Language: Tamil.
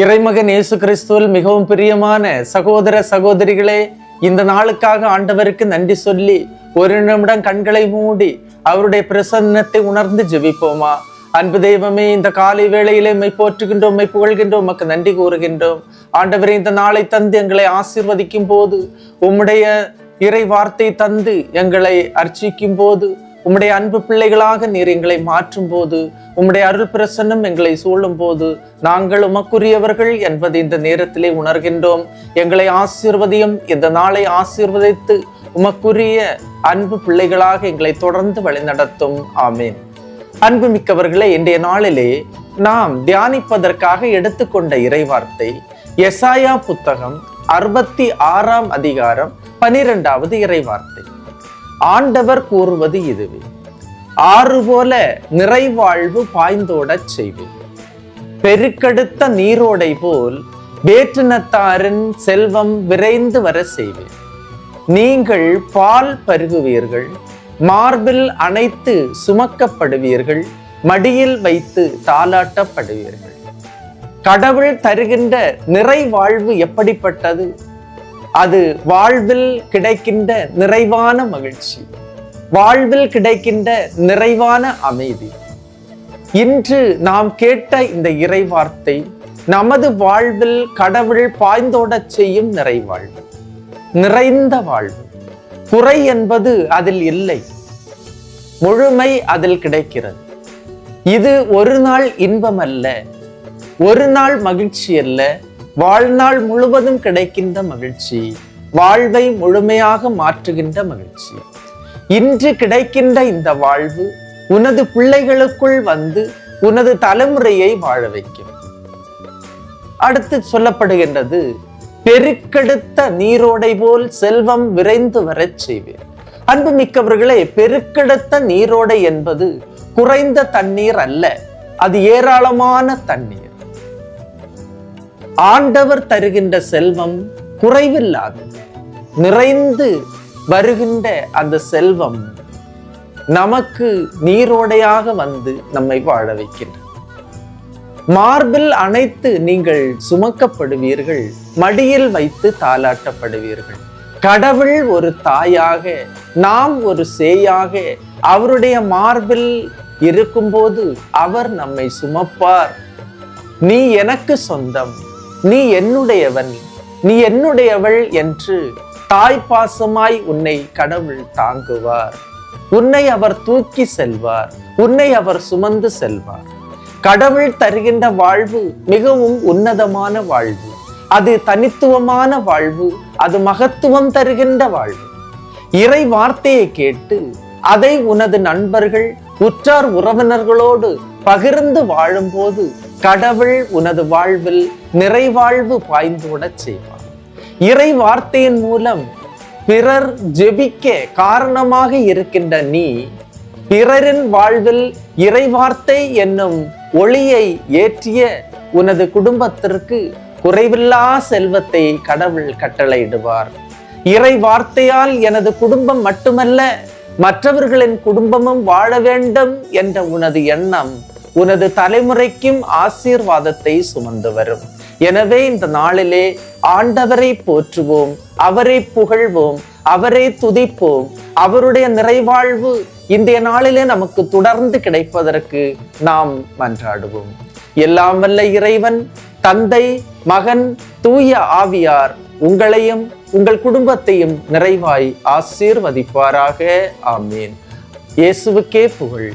இறைமகன் இயேசு கிறிஸ்துவில் மிகவும் பிரியமான சகோதர சகோதரிகளே இந்த நாளுக்காக ஆண்டவருக்கு நன்றி சொல்லி ஒரு நிமிடம் கண்களை மூடி அவருடைய பிரசன்னத்தை உணர்ந்து ஜெபிப்போமா? அன்பு தெய்வமே இந்த காலை வேளையிலே மெய் போற்றுகின்றோம் மெய் புகழ்கின்றோம் உமக்கு நன்றி கூறுகின்றோம். ஆண்டவரே இந்த நாளை தந்து எங்களை ஆசீர்வதிக்கும் போது உம்முடைய இறை வார்த்தை தந்து எங்களை அர்ச்சிக்கும் போது உம்முடைய அன்பு பிள்ளைகளாக நீர் எங்களை மாற்றும் போது உம்முடைய அருள் பிரசன்னம் எங்களை சூழும் போது நாங்கள் உமக்குரியவர்கள் என்பதை இந்த நேரத்திலே உணர்கின்றோம். எங்களை ஆசீர்வதியும் இந்த நாளை ஆசீர்வதித்து உமக்குரிய அன்பு பிள்ளைகளாக எங்களை தொடர்ந்து வழிநடத்தும். ஆமேன். அன்பு மிக்கவர்களே இன்றைய நாளிலே நாம் தியானிப்பதற்காக எடுத்துக்கொண்ட இறைவார்த்தை எசாயா புத்தகம் அறுபத்தி ஆறாம் அதிகாரம் பனிரெண்டாவது இறைவார்த்தை. ஆண்டவர் கூறுவது இதுவே. ஆறு போல நிறைவாழ்வு பாய்ந்தோடச் செய்வேன். பெருக்கெடுத்த நீரோடை போல் வேற்றினத்தாரின் செல்வம் விரைந்து வர செய்வேன். நீங்கள் பால் பருகுவீர்கள் மார்பில் அணைத்து சுமக்கப்படுவீர்கள் மடியில் வைத்து தாளாட்டப்படுவீர்கள். கடவுள் தருகின்ற நிறைவாழ்வு எப்படிப்பட்டது? அது வாழ்வில் கிடைக்கின்ற நிறைவான மகிழ்ச்சி வாழ்வில் கிடைக்கின்ற நிறைவான அமைதி. இன்று நாம் கேட்ட இந்த இறைவார்த்தை நமது வாழ்வில் கடவுள் பாய்ந்தோடச் செய்யும் நிறைவாழ்வு நிறைந்த வாழ்வு. குறை என்பது அதில் இல்லை முழுமை அதில் கிடைக்கிறது. இது ஒரு நாள் இன்பம் அல்ல ஒரு நாள் மகிழ்ச்சி அல்ல வாழ்நாள் முழுவதும் கிடைக்கின்ற மகிழ்ச்சி வாழ்வை முழுமையாக மாற்றுகின்ற மகிழ்ச்சி. இன்று கிடைக்கின்ற இந்த வாழ்வு உனது பிள்ளைகளுக்குள் வந்து உனது தலைமுறையை வாழ வைக்கும். அடுத்து சொல்லப்படுகின்றது பெருக்கெடுத்த நீரோடை போல் செல்வம் விரைந்து வரச் செய்வேன். அன்பு மிக்கவர்களே பெருக்கெடுத்த நீரோடை என்பது குறைந்த தண்ணீர் அல்ல அது ஏராளமான தண்ணீர். ஆண்டவர் தருகின்ற செல்வம் குறைவில்லாது. நிறைந்து வருகின்ற அந்த செல்வம் நமக்கு நீரோடையாக வந்து நம்மை வாழ வைக்கின்றது. மார்பில் அனைத்து நீங்கள் சுமக்கப்படுவீர்கள் மடியில் வைத்து தாளாட்டப்படுவீர்கள். கடவுள் ஒரு தாயாக நாம் ஒரு சேயாக அவருடைய மார்பில் இருக்கும்போது அவர் நம்மை சுமப்பார். நீ எனக்கு சொந்தம் நீ என்னுடையவன் நீ என்னுடையவள் என்று தாய் பாசமாய் உன்னை கடவுள் தாங்குவார். உன்னை அவர் தூக்கி செல்வார் உன்னை அவர் சுமந்து செல்வார். கடவுள் தருகின்ற வாழ்வு மிகவும் உன்னதமான வாழ்வு. அது தனித்துவமான வாழ்வு அது மகத்துவம் தருகின்ற வாழ்வு. இறை வார்த்தையை கேட்டு அதை உனது நண்பர்கள் உற்றார் உறவினர்களோடு பகிர்ந்து வாழும்போது கடவுள் உனது வாழ்வில் நிறைவாழ்வு பாய்ந்துவிடச் செய்வார். இறை வார்த்தையின் மூலம் பிறர் ஜெபிக்க காரணமாக இருக்கின்ற நீ பிறரின் வாழ்வில் இறைவார்த்தை என்னும் ஒளியை ஏற்றிய உனது குடும்பத்திற்கு குறைவில்லா செல்வத்தை கடவுள் கட்டளையிடுவார். இறை வார்த்தையால் எனது குடும்பம் மட்டுமல்ல மற்றவர்களின் குடும்பமும் வாழ வேண்டும் என்ற உனது எண்ணம் உனது தலைமுறைக்கும் ஆசீர்வாதத்தை சுமந்து வரும். எனவே இந்த நாளிலே ஆண்டவரை போற்றுவோம் அவரை புகழ்வோம் அவரை துதிப்போம். அவருடைய நிறைவாழ்வு இந்திய நாளிலே நமக்கு தொடர்ந்து கிடைப்பதற்கு நாம் மன்றாடுவோம். எல்லாம் வல்ல இறைவன் தந்தை மகன் தூய ஆவியார் உங்களையும் உங்கள் குடும்பத்தையும் நிறைவாய் ஆசீர்வதிப்பாராக. ஆமேன். இயேசுவுக்கே புகழ்.